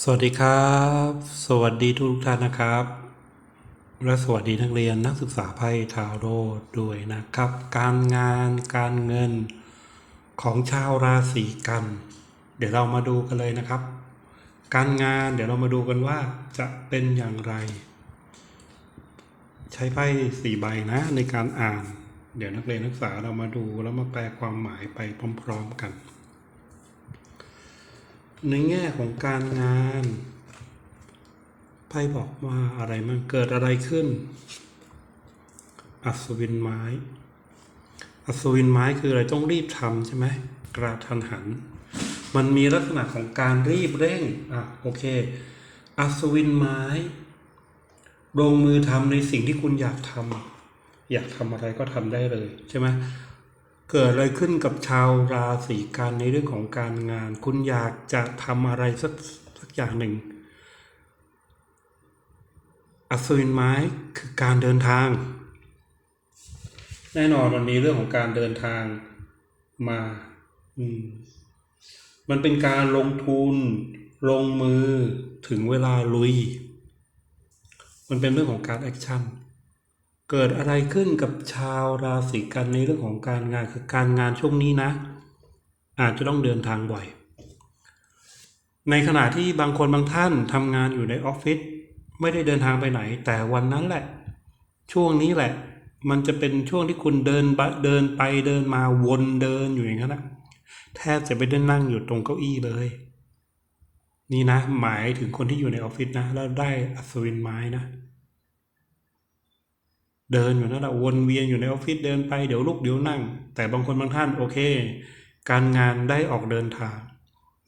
สวัสดีครับ สวัสดีทุกท่านนะครับ และสวัสดีนักเรียนนักศึกษาไพ่ทาโร่ด้วยนะครับ การงานการเงินของชาวราศีกัน เดี๋ยวเรามาดูกันเลยนะครับ การงานเดี๋ยวเรามาดูกันว่าจะเป็นอย่างไร ใช้ไพ่สี่ใบนะในการอ่าน เดี๋ยวนักเรียนนักศึกษาเรามาดูแล้วมาแปลความหมายไปพร้อม ๆ กัน ในแง่ของการงานไพ่บอกว่าอะไรมันเกิดอะไรขึ้น อัศวินไม้ อัศวินไม้คืออะไรต้องรีบทำใช่ไหมกระทันหัน มันมีลักษณะของการรีบเร่งอะโอเค อัศวินไม้ลงมือทำในสิ่งที่คุณอยากทำอยากทำอะไรก็ทำได้เลยใช่ไหม เกิดอะไรขึ้นกับชาวราศีกันในเรื่องของการงาน คุณอยากจะทำอะไรสักสักอย่างหนึ่งอัศวินไม้คือการเดินทาง แน่นอนมันมีเรื่องของการเดินทางมาอืมมันเป็นการลงทุน ลงมือถึงเวลาลุย มันเป็นเรื่องของการแอคชั่น เกิดอะไรขึ้นกับชาวราศีกันในเรื่องของการงานคือการงานช่วงนี้นะ อาจจะต้องเดินทางบ่อย ในขณะที่บางคนบางท่านทำงานอยู่ในออฟฟิศไม่ได้เดินทางไปไหน แต่วันนั้นแหละ ช่วงนี้แหละ มันจะเป็นช่วงที่คุณเดินเดินไปเดินมาวนเดินอยู่อย่างนั้นนะแทบจะไม่ได้นั่งอยู่ตรงเก้าอี้เลย นี่นะ หมายถึงคนที่อยู่ในออฟฟิศนะ แล้วได้อัศวินไม้นะ เดินอยู่นั่นแหละวนเวียนอยู่ในออฟฟิศเดินไปเดี๋ยวลุกเดี๋ยวนั่ง แต่บางคนบางท่านโอเค การงานได้ออกเดินทาง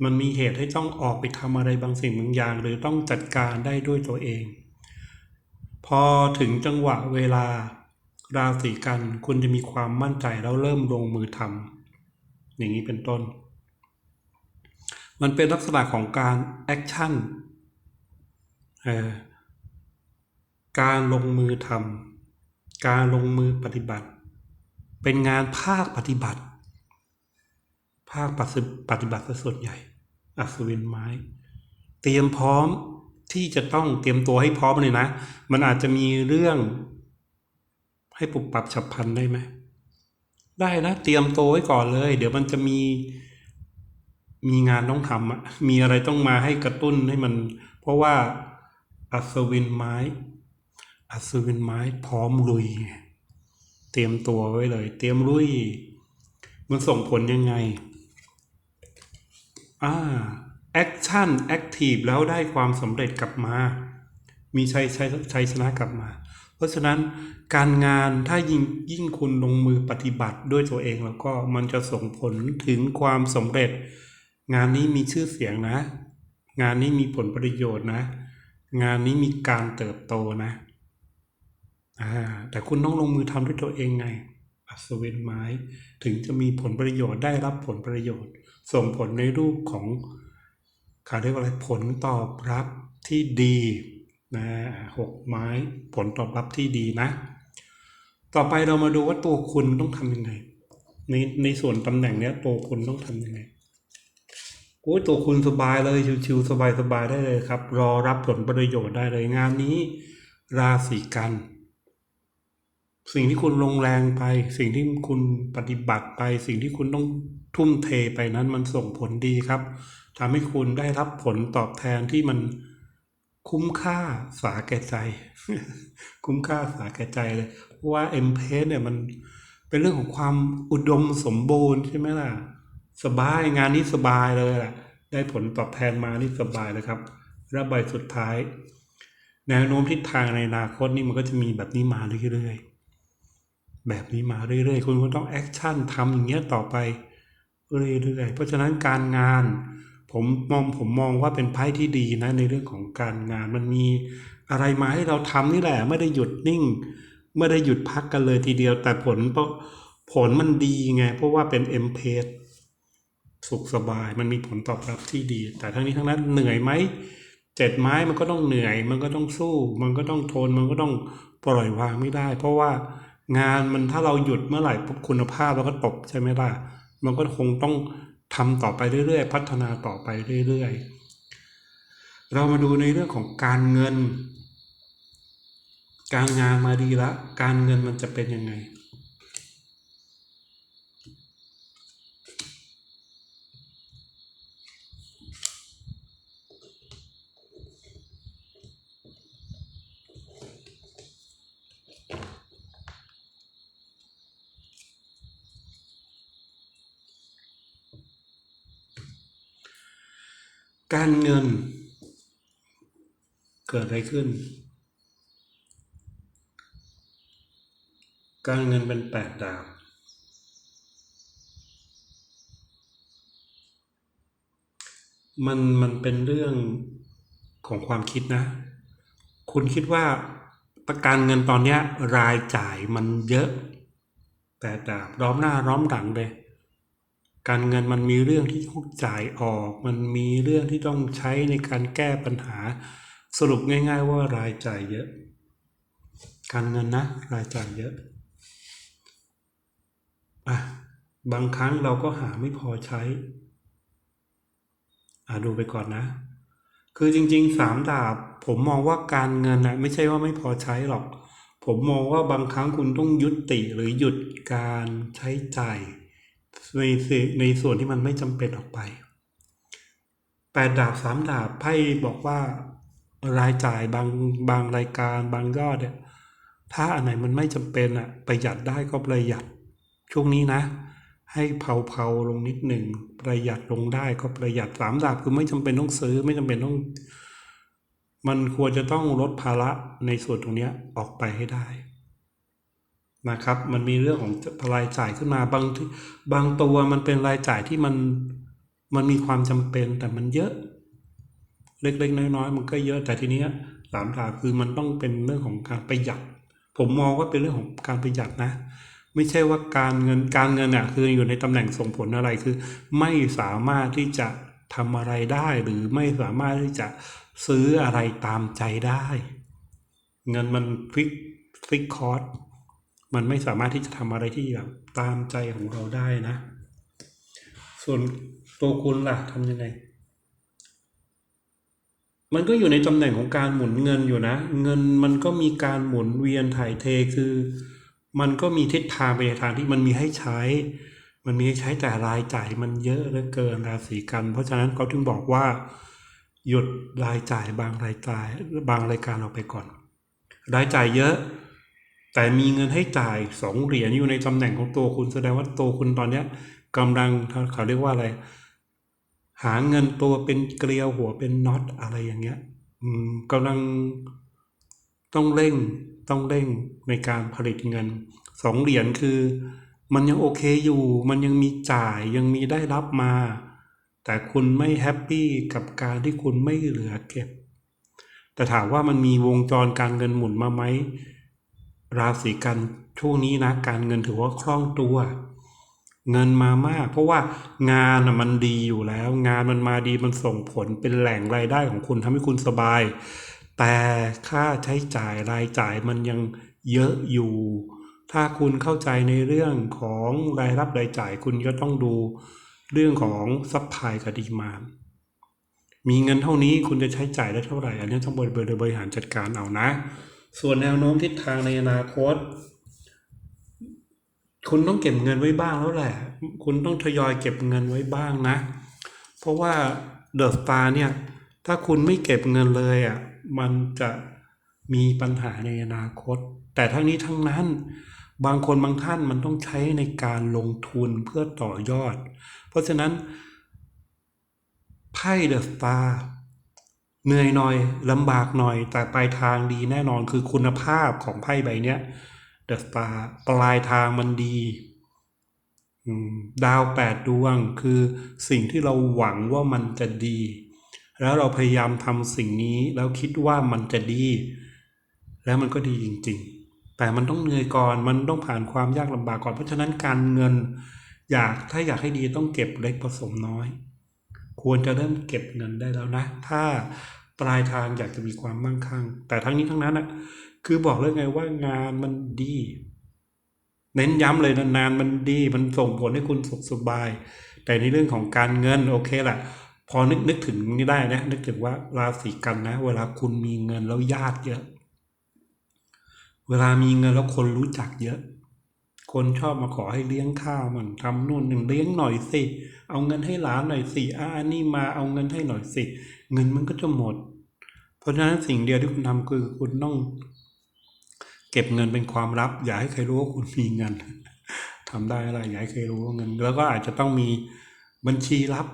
มันมีเหตุให้ต้องออกไปทำอะไรบางสิ่งบางอย่าง หรือต้องจัดการได้ด้วยตัวเอง พอถึงจังหวะเวลาราศีกันคุณจะมีความมั่นใจแล้วเริ่มลงมือทำอย่างนี้เป็นต้น มันเป็นลักษณะของการแอคชั่นการลงมือทำ การลงมือปฏิบัติ เป็นงานภาคปฏิบัติ ภาคปฏิบัติส่วนใหญ่ อัศวินไม้ เตรียมพร้อมที่จะต้องเตรียมตัวให้พร้อมเลยนะ มันอาจจะมีเรื่อง ให้ปรับปรับฉับพลันได้ไหมได้นะเตรียมตัวไว้ก่อนเลย เดี๋ยวมันจะมีมีงานต้องทำอะมีอะไรต้องมาให้กระตุ้นให้มัน เพราะว่าอัศวินไม้ อัศวินไม้พร้อมลุย เตรียมตัวไว้เลย เตรียมลุย มันส่งผลยังไง อ่าแอคชั่นแอคทีฟแล้วได้ความสำเร็จกลับมา มีชัยชัยชัยชนะกลับมา เพราะฉะนั้นการงานถ้ายิ่งยิ่งคุณลงมือปฏิบัติด้วยตัวเองแล้วก็มันจะส่งผลถึงความสำเร็จ งานนี้มีชื่อเสียงนะ งานนี้มีผลประโยชน์นะ งานนี้มีการเติบโตนะ แต่คุณต้องลงมือทำด้วยตัวเองไง อัศวินไม้ถึงจะมีผลประโยชน์ได้รับผลประโยชน์ ส่งผลในรูปของเขาเรียกว่าอะไรผลตอบรับที่ดีนะหกไม้ผลตอบรับที่ดีนะ ต่อไปเรามาดูว่าตัวคุณต้องทำยังไงในในส่วนตำแหน่งเนี้ยตัวคุณต้องทำยังไงโอ้ยตัวคุณสบายเลยชิวๆสบายๆได้เลยครับ รอรับผลประโยชน์ได้เลยงานนี้ ราศีกัน สิ่งที่คุณลงแรงไป สิ่งที่คุณปฏิบัติไป สิ่งที่คุณต้องทุ่มเทไปนั้นมันส่งผลดีครับทำให้คุณได้รับผลตอบแทนที่มันคุ้มค่าสาแก่ใจ คุ้มค่าสาแก่ใจเลยเพราะว่าเอ็มเพสเนี่ยมันเป็นเรื่องของความอุดมสมบูรณ์ใช่ไหมล่ะ สบายงานนี้สบายเลยล่ะ ได้ผลตอบแทนมานี่สบายเลยครับ แล้วใบสุดท้าย แนวโน้มทิศทางในอนาคตนี่มันก็จะมีแบบนี้มาเรื่อยๆ แบบนี้มาเรื่อยๆ คุณก็ต้องแอคชั่นทำอย่างเงี้ยต่อไปเรื่อยๆ เพราะฉะนั้นการงานผมมองผมมองว่าเป็นไพ่ที่ดีนะในเรื่องของการงานมันมีอะไรมาให้เราทำนี่แหละไม่ได้หยุดนิ่ง ไม่ได้หยุดพักกันเลยทีเดียว แต่ผลผลมันดีไง เพราะว่าเป็นเอ็มเพสสุขสบายมันมีผลตอบรับที่ดี แต่ทั้งนี้ทั้งนั้นเหนื่อยไหมเจ็ดไม้มันก็ต้องเหนื่อย มันก็ต้องสู้ มันก็ต้องทนมันก็ต้องปล่อยวางไม่ได้ เพราะว่า งานมันถ้าเราหยุดเมื่อไหร่ปุ๊บคุณภาพเราก็ตกใช่ไหมล่ะ มันก็คงต้องทำต่อไปเรื่อยๆ พัฒนาต่อไปเรื่อยๆ เรามาดูในเรื่องของการเงิน การงานมาดีละ การเงินมันจะเป็นยังไง การเงิน เกิดอะไรขึ้น การเงินเป็นแปดดาบมันมันเป็นเรื่องของความคิดนะ คุณคิดว่าประกันเงินตอนเนี้ยรายจ่ายมันเยอะแปดดาบร้อมหน้าร้อมหลังเลย การเงินมันมีเรื่องที่ต้องจ่ายออก มันมีเรื่องที่ต้องใช้ในการแก้ปัญหา สรุปง่าย ๆ ว่ารายจ่ายเยอะ การเงินนะ รายจ่ายเยอะอะบางครั้งเราก็หาไม่พอใช้ อะดูไปก่อนนะ คือจริงๆสามดาบ ผมมองว่าการเงินนะไม่ใช่ว่าไม่พอใช้หรอก ผมมองว่าบางครั้งคุณต้องยุติหรือหยุดการใช้จ่าย ในส่วนในส่วนที่มันไม่จำเป็นออกไปแปดดาบสามดาบไพ่บอกว่ารายจ่ายบางบางรายการบางยอดเนี่ยถ้าอันไหนมันไม่จำเป็นอะประหยัดได้ก็ประหยัด ช่วงนี้นะ ให้เผาๆลงนิดหนึ่งประหยัดลงได้ก็ประหยัดสามดาบคือไม่จำเป็นต้องซื้อไม่จำเป็นต้อง มันควรจะต้องลดภาระในส่วนตรงเนี้ออกไปให้ได้ นะครับ มันมีเรื่องของรายจ่ายขึ้นมาบางบางตัวมันเป็นรายจ่ายที่มันมันมีความจำเป็นแต่มันเยอะ เล็กๆน้อยๆมันก็เยอะแต่ทีนี้สามดาคือมันต้องเป็นเรื่องของการประหยัด ผมมองว่าเป็นเรื่องของการประหยัดนะ ไม่ใช่ว่าการเงินการเงินอะคืออยู่ในตำแหน่งส่งผลอะไรคือ ไม่สามารถที่จะทำอะไรได้หรือไม่สามารถที่จะซื้ออะไรตามใจได้ เงินมันฟิกฟิกคอร์ส มันไม่สามารถที่จะทำอะไรที่แบบตามใจของเราได้นะ ส่วนตัวคุณล่ะทำยังไง มันก็อยู่ในตำแหน่งของการหมุนเงินอยู่นะ เงินมันก็มีการหมุนเวียนถ่ายเทคือ มันก็มีทิศทางไปในทางที่มันมีให้ใช้ มันมีให้ใช้แต่รายจ่ายมันเยอะเหลือเกินราศีกัน เพราะฉะนั้นเขาถึงบอกว่า หยุดรายจ่ายบางรายจ่ายบางรายการออกไปก่อน รายจ่ายเยอะ แต่มีเงินให้จ่ายสองเหรียญอยู่ในตำแหน่งของตัวคุณแสดงว่าตัวคุณตอนเนี้ยกำลังเขาเรียกว่าอะไร หาเงินตัวเป็นเกลียวหัวเป็นน็อตอะไรอย่างเงี้ยอืมกำลังต้องเร่งต้องเร่งในการผลิตเงินสองเหรียญคือ มันยังโอเคอยู่ มันยังมีจ่ายยังมีได้รับมา แต่คุณไม่แฮปปี้กับการที่คุณไม่เหลือเก็บ แต่ถามว่ามันมีวงจรการเงินหมุนมาไหม ราศีกันช่วงนี้นะ การเงินถือว่าคล่องตัว เงินมามาก เพราะว่างานมันดีอยู่แล้ว งานมันมาดีมันส่งผลเป็นแหล่งรายได้ของคุณทำให้คุณสบาย แต่ค่าใช้จ่ายรายจ่ายมันยังเยอะอยู่ ถ้าคุณเข้าใจในเรื่องของรายรับรายจ่ายคุณก็ต้องดูเรื่องของซัพพลายกับดีมานมีเงินเท่านี้คุณจะใช้จ่ายได้เท่าไหร่ อันนี้ต้องบริบริหารจัดการเอานะ ส่วนแนวโน้มทิศทางในอนาคต คุณต้องเก็บเงินไว้บ้างแล้วแหละ คุณต้องทยอยเก็บเงินไว้บ้างนะ เพราะว่าเดอะสตาร์เนี่ย ถ้าคุณไม่เก็บเงินเลยอะ มันจะมีปัญหาในอนาคต แต่ทั้งนี้ทั้งนั้น บางคนบางท่านมันต้องใช้ในการลงทุนเพื่อต่อยอด เพราะฉะนั้นไพ่เดอะสตาร์ เหนื่อยหน่อยลำบากหน่อย แต่ปลายทางดีแน่นอนคือคุณภาพของไพ่ใบเนี้ยเดอะสตาร์ปลายทางมันดีดาวแปดดวงคือสิ่งที่เราหวังว่ามันจะดี แล้วเราพยายามทำสิ่งนี้แล้วคิดว่ามันจะดี แล้วมันก็ดีจริง ๆ แต่มันต้องเหนื่อยก่อนมันต้องผ่านความยากลำบากก่อนเพราะฉะนั้นการเงิน อยากถ้าอยากให้ดีต้องเก็บเล็กผสมน้อย ควรจะเริ่มเก็บเงินได้แล้วนะ ถ้าปลายทางอยากจะมีความมั่งคั่ง แต่ทั้งนี้ทั้งนั้นนะคือบอกเลยไงว่างานมันดี เน้นย้ำเลยนะนานมันดี มันส่งผลให้คุณสุขสบาย แต่ในเรื่องของการเงินโอเคแหละพอนึกนึกถึงนี่ได้นะ นึกถึงว่าราศีกันนะ เวลาคุณมีเงินแล้วญาติเยอะ เวลามีเงินแล้วคนรู้จักเยอะ คนชอบมาขอให้เลี้ยงข้าวมันทำนู่นหนึ่งเลี้ยงหน่อยสิ เอาเงินให้หลานหน่อยสิอ่านนี้มาเอาเงินให้หน่อยสิ เงินมันก็จะหมด เพราะฉะนั้นสิ่งเดียวที่คุณทำคือคุณต้องเก็บเงินเป็นความลับ อย่าให้ใครรู้ว่าคุณมีเงินทำได้อะไรอย่าให้ใครรู้ว่าเงิน แล้วก็อาจจะต้องมีบัญชีลับ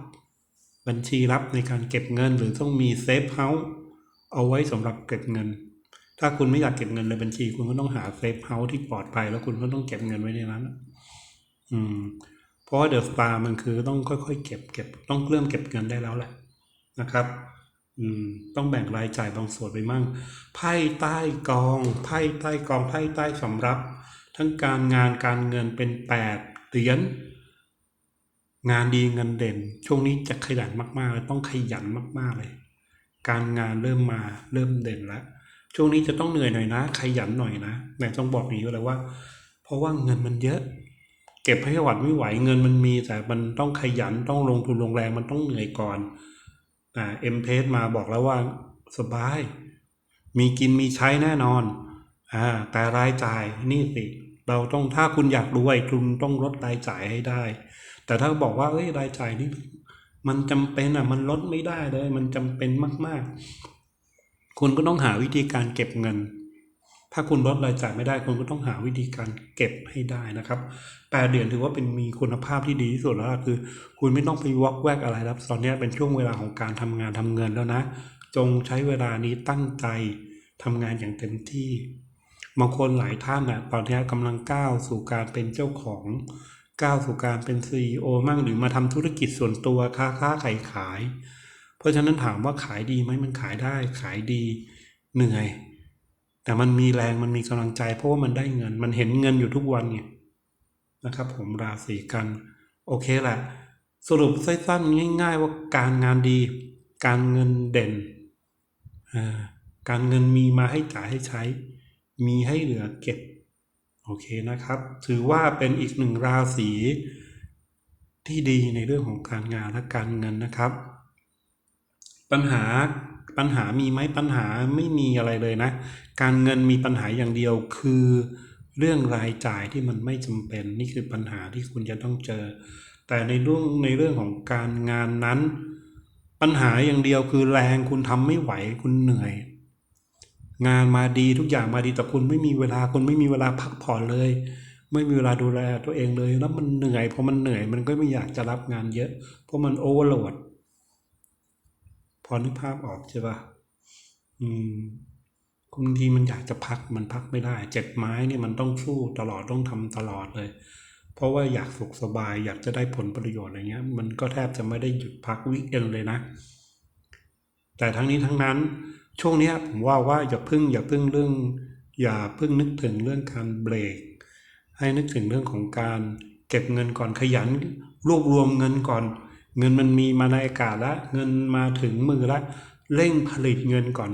บัญชีลับในการเก็บเงินหรือต้องมีเซฟเฮาส์เอาไว้สำหรับเก็บเงิน ถ้าคุณไม่อยากเก็บเงินในบัญชี คุณก็ต้องหาเซฟเฮาส์ที่ปลอดภัยแล้วคุณก็ต้องเก็บเงินไว้ในนั้นอืม เพราะว่าเดอะสตาร์มันคือต้องค่อยๆเก็บเก็บต้องเริ่มเก็บเงินได้แล้วแหละนะครับ อืม ต้องแบ่งรายจ่ายบางส่วนไปมั่งไพ่ใต้กองไพ่ใต้กองไพ่ใต้สำรับ ทั้งการงานการเงินเป็นแปดเหรียญงานดีเงินเด่น ช่วงนี้จะขยันมากๆเลยต้องขยันมากๆเลย การงานเริ่มมาเริ่มเด่นแล้ว ช่วงนี้จะต้องเหนื่อยหน่อยนะ ขยันหน่อยนะแต่ต้องบอกอย่างนี้เลยว่า เพราะว่าเงินมันเยอะ เก็บให้หวัดไม่ไหวเงินมันมีแต่มันต้องขยันต้องลงทุนลงแรงมันต้องเหนื่อยก่อนอ่าเอ็มเพสมาบอกแล้วว่าสบาย มีกินมีใช้แน่นอนอ่าแต่รายจ่ายนี่สิ เราต้องถ้าคุณอยากรวยคุณต้องลดรายจ่ายให้ได้ แต่ถ้าบอกว่าเอ้ยรายจ่ายนี่มันจำเป็นอะมันลดไม่ได้เลย มันจำเป็นมาก ๆ คุณก็ต้องหาวิธีการเก็บเงิน ถ้าคุณลดรายจ่ายไม่ได้ คุณก็ต้องหาวิธีการเก็บให้ได้นะครับแปดเดือนถือว่าเป็นมีคุณภาพที่ดีที่สุดแล้วคือ คุณไม่ต้องไปวอกแวกอะไรแล้วตอนนี้เป็นช่วงเวลาของการทำงานทำเงินแล้วนะ จงใช้เวลานี้ตั้งใจทำงานอย่างเต็มที่บางคนหลายท่านนะตอนนี้กำลังก้าวสู่การเป็นเจ้าของก้าวสู่การเป็นซีอโอมั่งหรือมาทำธุรกิจส่วนตัวค้าค้าขายขาย เพราะฉะนั้นถามว่าขายดีไหมมันขายได้ขายดีเหนื่อย แต่มันมีแรงมันมีกำลังใจ เพราะว่ามันได้เงิน มันเห็นเงินอยู่ทุกวันเนี่ยนะครับ ผมราศีกัน โอเคแหละ สรุปสั้นๆง่าย ๆ ว่าการงานดี การเงินเด่น การเงินมีมาให้จ่ายให้ใช้ มีให้เหลือเก็บโอเคนะครับ ถือว่าเป็นอีกหนึ่งราศีที่ดีในเรื่องของการงานและการเงินนะครับ ปัญหาปัญหามีไหมปัญหาไม่มีอะไรเลยนะ การเงินมีปัญหาอย่างเดียวคือ เรื่องรายจ่ายที่มันไม่จำเป็นนี่คือปัญหาที่คุณจะต้องเจอ แต่ในเรื่องในเรื่องของการงานนั้น ปัญหาอย่างเดียวคือแรงคุณทำไม่ไหวคุณเหนื่อย งานมาดีทุกอย่างมาดีแต่คุณไม่มีเวลาคุณไม่มีเวลาพักผ่อนเลย ไม่มีเวลาดูแลตัวเองเลย แล้วมันเหนื่อยพอมันเหนื่อยมันก็ไม่อยากจะรับงานเยอะเพราะมันโอเวอร์โหลด อนึกภาพออกใช่ปะอืมบางทีมันอยากจะพักมันพักไม่ได้ เจ็บไม้เนี่ยมันต้องสู้ตลอดต้องทำตลอดเลย เพราะว่าอยากสุขสบายอยากจะได้ผลประโยชน์อะไรเงี้ย มันก็แทบจะไม่ได้หยุดพักวิกเอนเลยนะ แต่ทั้งนี้ทั้งนั้น ช่วงเนี้ยผมว่าว่าอย่าพึ่งอย่าพึ่งเรื่อง อย่าพึ่งนึกถึงเรื่องการเบรก ให้นึกถึงเรื่องของการเก็บเงินก่อนขยัน รวบรวมเงินก่อน เงินมันมีมาในอากาศแล้วเงินมาถึงมือแล้วเร่งผลิตเงินก่อน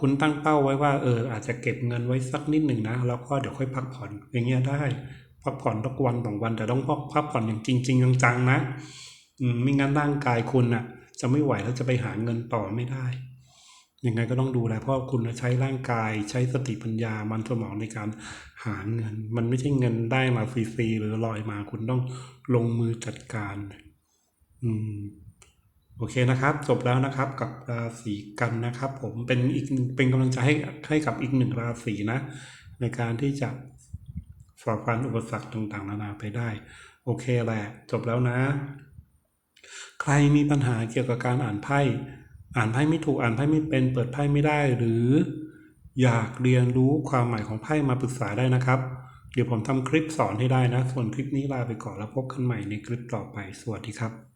คุณตั้งเป้าไว้ว่าเอออาจจะเก็บเงินไว้สักนิดหนึ่งนะแล้วก็เดี๋ยวค่อยพักผ่อนอย่างเงี้ยได้พักผ่อนทุกวันสองวันแต่ต้องพักผ่อนอย่างจริงๆจังๆนะมไม่งั้นร่างกายคุณน่ะ จะไม่ไหวแล้วจะไปหาเงินต่อไม่ได้ยังไงก็ต้องดูแลเพราะคุณใช้ร่างกายใช้สติปัญญามันสมองในการหาเงิน มันไม่ใช่เงินได้มาฟรีๆหรือลอยมาคุณต้องลงมือจัดการ อืมโอเคนะครับ จบแล้วนะครับกับราศีกันนะครับ ผมเป็นอีกเป็นกำลังใจให้ให้กับอีกหนึ่งราศีนะ ในการที่จะฝ่าฟันอุปสรรคต่างๆ นานาไปได้ โอเคแหละจบแล้วนะ ใครมีปัญหาเกี่ยวกับการอ่านไพ่ อ่านไพ่ไม่ถูกอ่านไพ่ไม่เป็น เปิดไพ่ไม่ได้ หรืออยากเรียนรู้ความหมายของไพ่มาปรึกษาได้นะครับ เดี๋ยวผมทำคลิปสอนให้ได้นะ ส่วนคลิปนี้ลาไปก่อนแล้วพบกันใหม่ในคลิปต่อไปสวัสดีครับ